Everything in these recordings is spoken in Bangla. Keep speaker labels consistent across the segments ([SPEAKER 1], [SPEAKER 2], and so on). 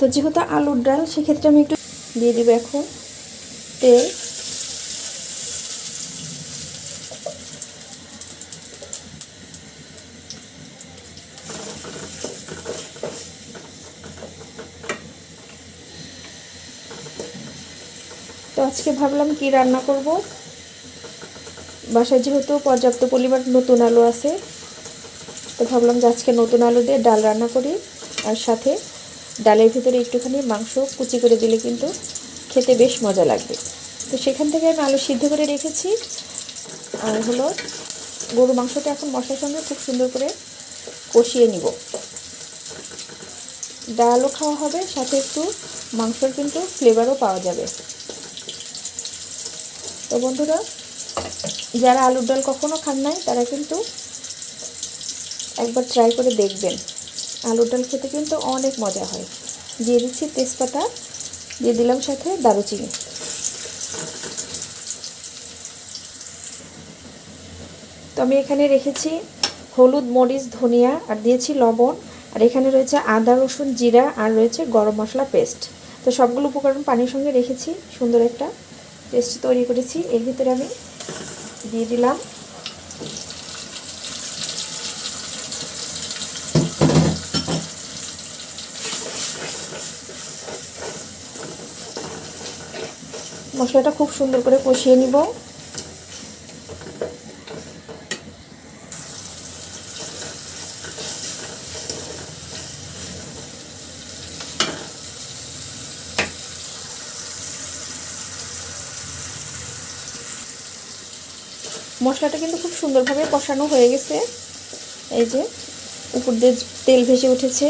[SPEAKER 1] তো যেহেতু আলুর ডাল, সেক্ষেত্রে আমি একটু দিয়ে দিব এখন তেল তো আজকে ভাবলাম কি রান্না করব? বাসায় যেহেতু পর্যাপ্ত পরিমাণ নতুন আলু আছে, তো ভাবলাম যে আজকে নতুন আলু দিয়ে ডাল রান্না করি, আর সাথে ডালের ভিতরে একটুখানি মাংস কুচি করে দিলে কিন্তু খেতে বেশ মজা লাগবে। তো সেখান থেকে আমি আলু সিদ্ধ করে রেখেছি। আর হলো গরু মাংসটা এখন মশলার সঙ্গে খুব সুন্দর করে কষিয়ে নিব। ডালও খাওয়া হবে, সাথে একটু মাংসর কিন্তু ফ্লেভারও পাওয়া যাবে। তো বন্ধুরা, যারা আলুর ডাল কখনো খান নাই, তারা কিন্তু একবার ট্রাই করে দেখবেন। আলুর ডাল খেতে কিন্তু অনেক মজা হয়। দিয়ে দিচ্ছি তেজপাতা, দিয়ে দিলাম সাথে দারুচিনি। তো আমি এখানে রেখেছি হলুদ, মরিচ, ধনিয়া, আর দিয়েছি লবণ। আর এখানে রয়েছে আদা, রসুন, জিরা, আর রয়েছে গরম মশলা পেস্ট। তো সবগুলো উপকরণ পানির সঙ্গে রেখেছি, সুন্দর একটা পেস্ট তৈরি করেছি। এর ভিতরে আমি দিয়ে দিলাম মশলাটা খুব সুন্দর করে কষিয়ে নিব। মশলাটা কিন্তু খুব সুন্দরভাবে কষানো হয়ে গেছে। এই যে উপর দিয়ে তেল ভেসে উঠেছে।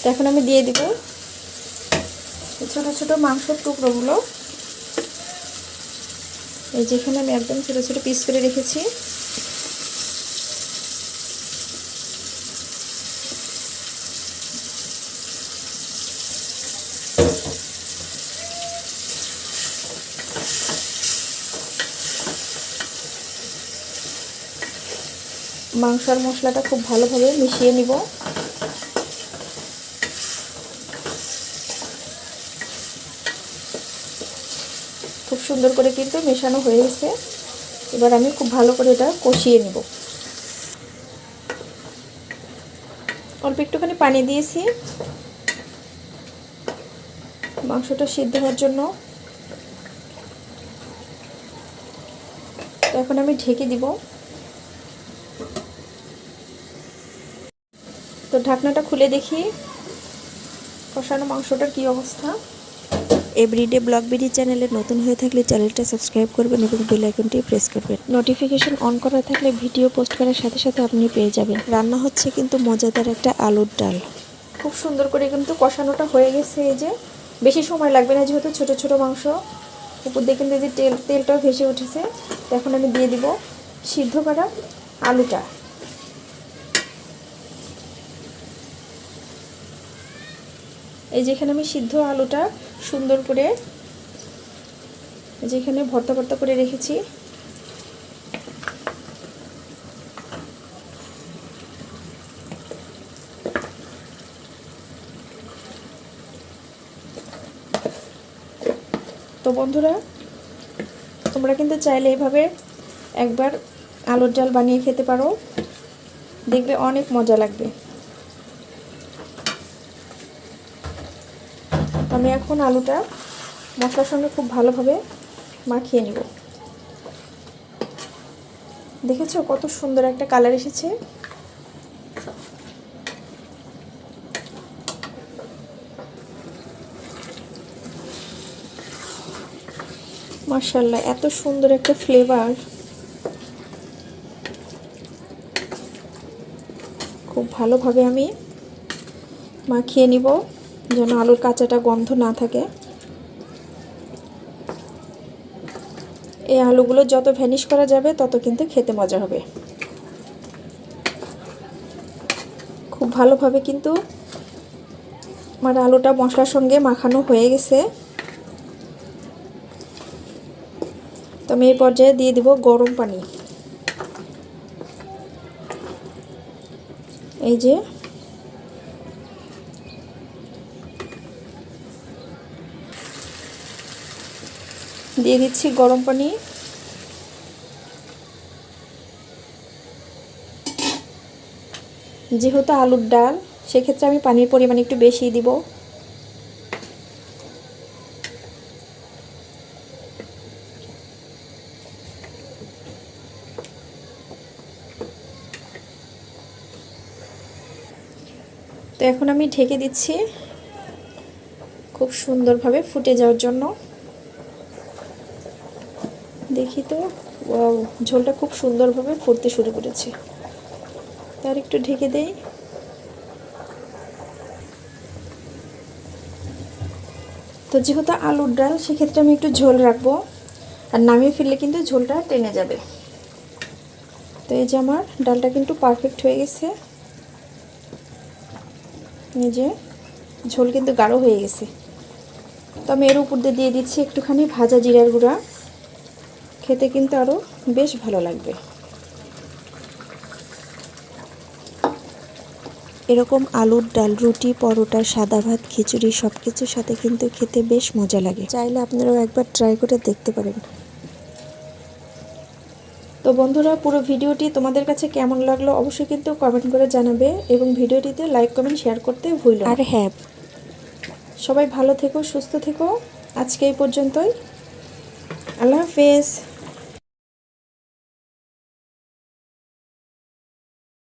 [SPEAKER 1] তো এখন আমি দিয়ে দিব ছোটো ছোটো মাংসর টুকরোগুলো। এই যেখানে আমি একদম ছোটো ছোটো পিস করে রেখেছি। মাংস আর মশলাটা খুব ভালোভাবে মিশিয়ে নিব। খুব সুন্দর করে কিন্তু মেশানো হয়ে গেছে এবার আমি খুব ভালো করে এটা কষিয়ে নিব। অল্প একটুখানি পানি দিয়েছি। মাংসটা সিদ্ধ হওয়ার জন্য। এখন আমি ঢেকে দিব। তো ঢাকনাটা খুলে দেখি কষানো মাংসটার কি অবস্থা।
[SPEAKER 2] এভরিডে ব্লগ বিডি চ্যানেলে নতুন হয়ে থাকলে চ্যানেলটা সাবস্ক্রাইব করবেন এবং বেল আইকনটি প্রেস করবেন। নোটিফিকেশন অন করা থাকলে ভিডিও পোস্ট করার সাথে সাথে আপনি পেয়ে যাবেন। রান্না হচ্ছে কিন্তু মজাদার একটা আলুর ডাল।
[SPEAKER 1] খুব সুন্দর করে কিন্তু কষানোটা হয়ে গেছে এই যে। বেশি সময় লাগবে না যেহেতু ছোট ছোট মাংস। উপর দিয়ে কিন্তু যে তেল, তেলটাও ভেসে উঠেছে। এখন আমি দিয়ে দিব সিদ্ধ করা আলুটা। এই যেখানে আমি সিদ্ধ আলুটা সুন্দর করে যেখানে ভর্তা ভর্তা করে রেখেছি। তো বন্ধুরা, তোমরা কিন্তু চাইলে এইভাবে একবার আলুর ডাল বানিয়ে খেতে পারো। দেখবে অনেক মজা লাগবে। আমি এখন আলুটা মশলার সঙ্গে খুব ভালোভাবে মাখিয়ে নিব। দেখেছ কত সুন্দর একটা কালার এসেছে? মার্শাল্লাহ এত সুন্দর একটা ফ্লেভার। খুব ভালোভাবে আমি মাখিয়ে নিব। যেন আলুর কাঁচাটা গন্ধ না থাকে। এই আলুগুলো যত ভ্যানিশ করা যাবে, তত কিন্তু খেতে মজা হবে। খুব ভালোভাবে কিন্তু আমার আলুটা মশলার সঙ্গে মাখানো হয়ে গেছে। তো আমি এই পর্যায়ে দিয়ে দিব গরম পানি। এই যে দিয়ে দিচ্ছি গরম পানি। যেহেতু আলুর ডাল, সেক্ষেত্রে আমি পানির পরিমাণ একটু বেশি দিব। তো এখন আমি ঢেকে দিচ্ছি খুব সুন্দরভাবে ফুটে যাওয়ার জন্য। দেখি তো ঝোলটা খুব সুন্দরভাবে ফুটতে শুরু করেছে। তার একটু ঢেকে দেই। তো যেহেতু আলুর ডাল, সেক্ষেত্রে আমি একটু ঝোল রাখব। আর নামিয়ে ফেললে কিন্তু ঝোলটা টেনে যাবে। তো এই যে আমার ডালটা কিন্তু পারফেক্ট হয়ে গেছে। এই যে ঝোল কিন্তু গাঢ় হয়ে গেছে। তো আমি এর উপর দিয়ে দিয়ে দিচ্ছি একটুখানি ভাজা জিরার গুঁড়া। খেতে কিন্তু আরও বেশ ভালো লাগবে।
[SPEAKER 2] এরকম আলুর ডাল রুটি পরোটা সাদা ভাত খিচুড়ি সব কিছুর সাথে কিন্তু খেতে বেশ মজা লাগে। চাইলে আপনারাও একবার ট্রাই করে দেখতে পারেন।
[SPEAKER 1] তো বন্ধুরা পুরো ভিডিওটি তোমাদের কাছে কেমন লাগল অবশ্যই কিন্তু কমেন্ট করে জানাবে এবং ভিডিওটিতে লাইক কমেন্ট শেয়ার করতে ভুলো।
[SPEAKER 2] আর হ্যাঁ।
[SPEAKER 1] সবাই ভালো থেকো সুস্থ থেকো। আজকে এই পর্যন্তই। আল্লাহ হাফেজ।